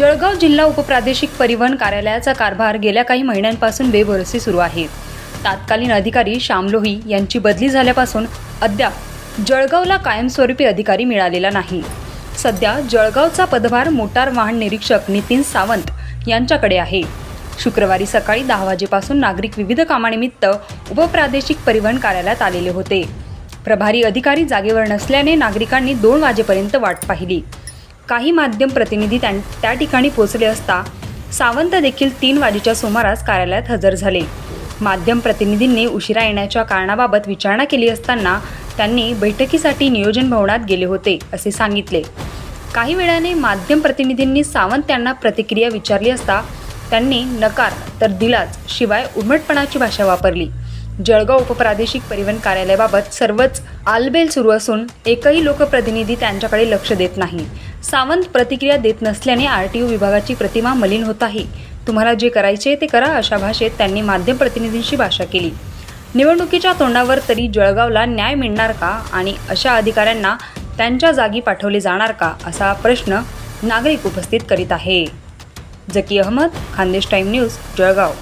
जळगाव जिल्हा उपप्रादेशिक परिवहन कार्यालयाचा कारभार गेल्या काही महिन्यांपासून बेभरसी सुरू आहे. तात्कालीन अधिकारी श्याम लोही यांची बदली झाल्यापासून अद्याप जळगावला कायमस्वरूपी अधिकारी मिळालेला नाही. सध्या जळगावचा पदभार मोटार वाहन निरीक्षक नितीन सावंत यांच्याकडे आहे. शुक्रवारी सकाळी दहा वाजेपासून नागरिक विविध कामानिमित्त उपप्रादेशिक परिवहन कार्यालयात आलेले होते. प्रभारी अधिकारी जागेवर नसल्याने नागरिकांनी दोन वाजेपर्यंत वाट पाहिली. काही माध्यम प्रतिनिधी त्यां त्या ठिकाणी पोचले असता सावंत देखील तीन वाजेच्या सुमारास कार्यालयात हजर झाले. माध्यम प्रतिनिधींनी उशिरा येण्याच्या कारणाबाबत विचारणा केली असताना त्यांनी बैठकीसाठी नियोजन भवनात गेले होते असे सांगितले. काही वेळाने माध्यम प्रतिनिधींनी सावंत यांना प्रतिक्रिया विचारली असता त्यांनी नकार तर दिलाच शिवाय उमटपणाची भाषा वापरली. जळगाव उपप्रादेशिक परिवहन कार्यालयाबाबत सर्वच आलबेल सुरू असून एकही लोकप्रतिनिधी त्यांच्याकडे लक्ष देत नाही. सावंत प्रतिक्रिया देत नसल्याने आर टी ओ विभागाची प्रतिमा मलिन होत आहे. तुम्हाला जे करायचे ते करा अशा भाषेत त्यांनी माध्यम प्रतिनिधींशी भाषा केली. निवडणुकीच्या तोंडावर तरी जळगावला न्याय मिळणार का आणि अशा अधिकाऱ्यांना त्यांच्या जागी पाठवले जाणार का असा प्रश्न नागरिक उपस्थित करीत आहे. Zaki Ahmed Khandesh time news Jalgaon.